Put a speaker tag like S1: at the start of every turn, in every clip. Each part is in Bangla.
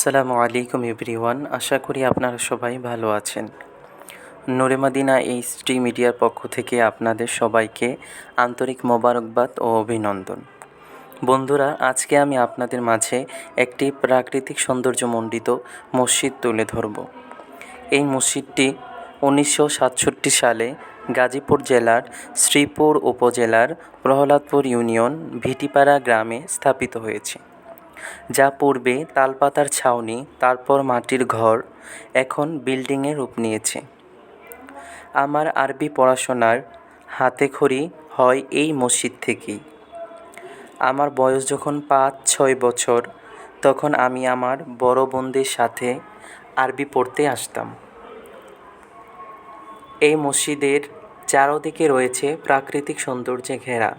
S1: আসসালামু আলাইকুম এভরিওয়ান, আশা করি আপনারা সবাই ভালো আছেন। নূরে মাদিনা এইচডি মিডিয়ার পক্ষ থেকে আপনাদের সবাইকে আন্তরিক মোবারকবাদ ও অভিনন্দন। বন্ধুরা, আজকে আমি আপনাদের মাঝে একটি প্রাকৃতিক সৌন্দর্যমণ্ডিত মসজিদ তুলে ধরব। এই মসজিদটি উনিশশো সাতষট্টি সালে গাজীপুর জেলার শ্রীপুর উপজেলার প্রহ্লাদপুর ইউনিয়ন ভিটিপাড়া গ্রামে স্থাপিত হয়েছে। যা পূর্বে তালপাতার ছাউনি, তারপর মাটির ঘর, এখন বিল্ডিংয়ে রূপ নিয়েছে। আমার আরবি পড়াশোনার হাতেখড়ি হয় এই মসজিদ থেকেই। আমার বয়স যখন পাঁচ, ছয় বছর, তখন আমি আমার বড় বোনদের সাথে আরবি পড়তে আসতাম। এই মসজিদের চারদিকে রয়েছে প্রাকৃতিক সৌন্দর্যে ঘেরা।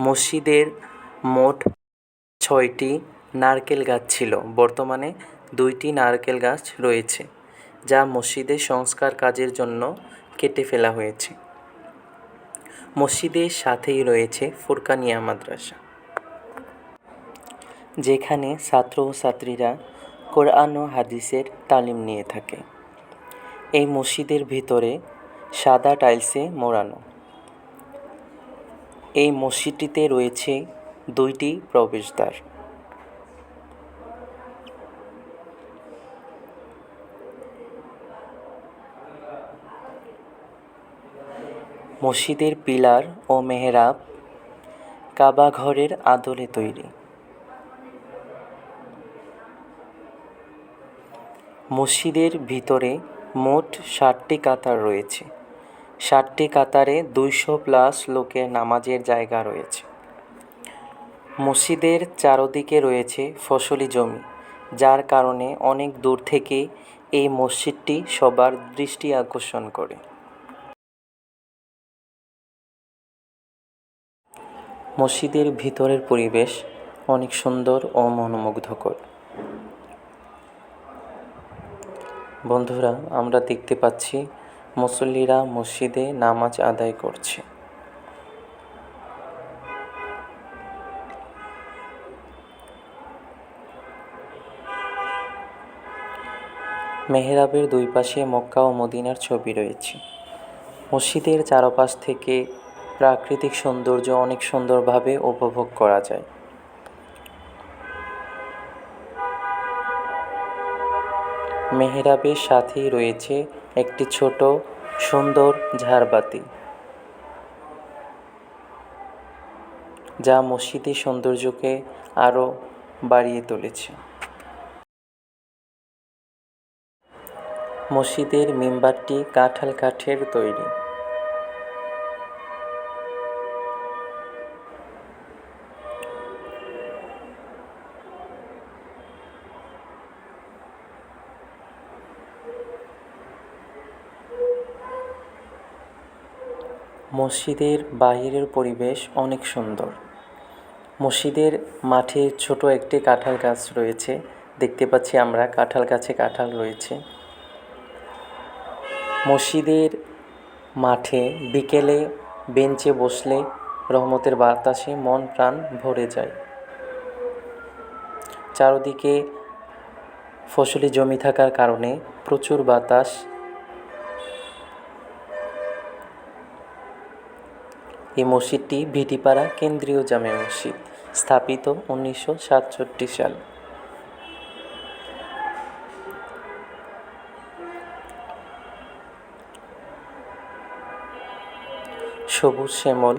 S1: মসজিদের মোট ছয়টি নারকেল গাছ ছিল। বর্তমানে দুইটি নারকেল গাছ রয়েছে, যা মসজিদের সংস্কার কাজের জন্য কেটে ফেলা হয়েছে। মসজিদের সাথেই রয়েছে ফুরকানিয়া মাদ্রাসা, যেখানে ছাত্র ও ছাত্রীরা কোরআন ও হাদিসের তালিম নিয়ে থাকে। এই মসজিদের ভিতরে সাদা টাইলসে মোড়ানো। এই মসজিদটিতে রয়েছে দুইটি প্রবেশদ্বার। মসজিদের পিলার ও মেহরাব কাবা ঘরের আদলে তৈরি। মসজিদের ভিতরে মোট ষাটটি কাতার রয়েছে। ষাটটি কাতারে দুইশো প্লাস লোকের নামাজের জায়গা রয়েছে। মসজিদের চারদিকে রয়েছে ফসলি জমি, যার কারণে অনেক দূর থেকে এই মসজিদটি সবার দৃষ্টি আকর্ষণ করে। মসজিদের ভিতরের পরিবেশ অনেক সুন্দর ও মনোমুগ্ধকর। বন্ধুরা, আমরা দেখতে পাচ্ছি মুসল্লিরা মসজিদে নামাজ আদায় করছে। মেহরাবের দুই পাশে মক্কা ও মদিনার ছবি রয়েছে। মসজিদের চারপাশ থেকে প্রাকৃতিক সৌন্দর্য অনেক সুন্দরভাবে উপভোগ করা যায়। মেহরাবের সাথেই রয়েছে একটি ছোট, সুন্দর ঝাড়বাতি। যা মসজিদের সৌন্দর্যকে আরও বাড়িয়ে তুলেছে। মসজিদের মেম্বারটি কাঁঠাল কাঠের তৈরি। মসজিদের বাহিরের পরিবেশ অনেক সুন্দর। মসজিদের মাঠে ছোট একটি কাঁঠাল গাছ রয়েছে। দেখতে পাচ্ছি আমরা কাঁঠাল গাছে কাঁঠাল রয়েছে। মসজিদের মাঠে বিকেলে বেঞ্চে বসলে রহমতের বাতাসে মন প্রাণ ভরে যায়। চারদিকে ফসলি জমি থাকার কারণে প্রচুর বাতাস এই মসজিদটি ভিটিপাড়া কেন্দ্রীয় জামে মসজিদ, স্থাপিত উনিশশো সাতষট্টি সাল। সবুজ শ্যামল,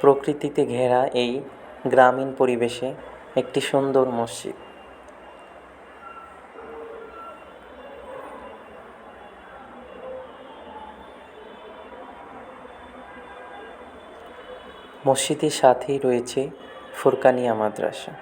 S1: প্রকৃতিতে ঘেরা এই গ্রামীণ পরিবেশে একটি সুন্দর মসজিদ। মসজিদের সাথেই রয়েছে ফুরকানিয়া মাদ্রাসা।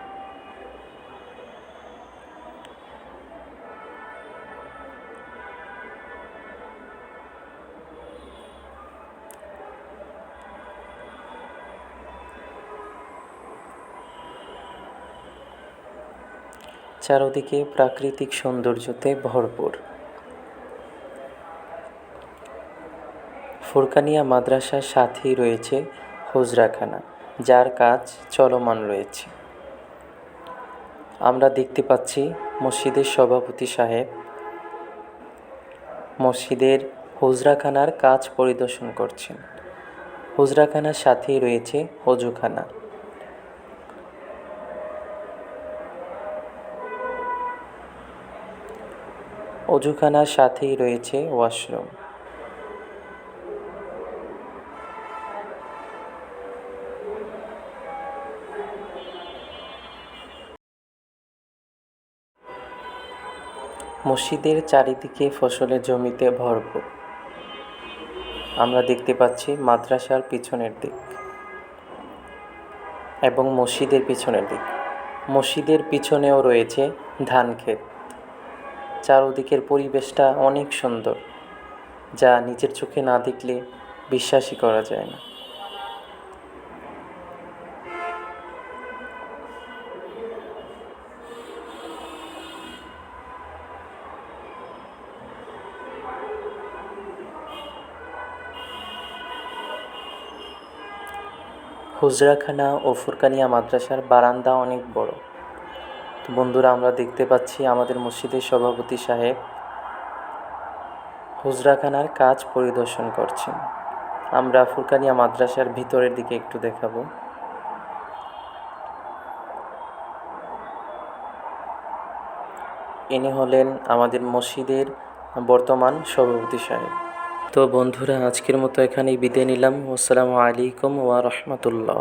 S1: চারদিকে প্রাকৃতিক সৌন্দর্যতে ভরপুর। ফুরকানিয়া মাদ্রাসার সাথেই রয়েছে হুজরাখানা যার কাজ চলমান রয়েছে। আমরা দেখতে পাচ্ছি মসজিদের সভাপতি সাহেব মসজিদের হুজরাখানার কাজ পরিদর্শন করছেন। হুজরাখানার সাথেই রয়েছে হজুখানা অজুখানার সাথেই রয়েছে ওয়াশরুম। মসজিদের চারিদিকে ফসলের জমিতে ভরপুর। আমরা দেখতে পাচ্ছি মাদ্রাসার পিছনের দিক এবং মসজিদের পিছনের দিক। মসজিদের পিছনেও রয়েছে ধান ক্ষেত। চারদিকের পরিবেশটা অনেক সুন্দর, যা নিজের চোখে না দেখলে বিশ্বাসই করা যায় না। হুজরাখানা ও ফুরকানিয়া মাদ্রাসার বারান্দা অনেক বড়। তো বন্ধুরা, আমরা দেখতে পাচ্ছি আমাদের মসজিদের সভাপতি সাহেব হুজরাখানার কাজ পরিদর্শন করছেন। আমরা ফুরকানিয়া মাদ্রাসার ভিতরের দিকে একটু দেখাবো। ইনি হলেন আমাদের মসজিদের বর্তমান সভাপতি সাহেব। তো বন্ধুরা আজকের মতো এখানেই বিদায় নিলাম। আসসালামু আলাইকুম ওয়া রহমতুল্লাহ।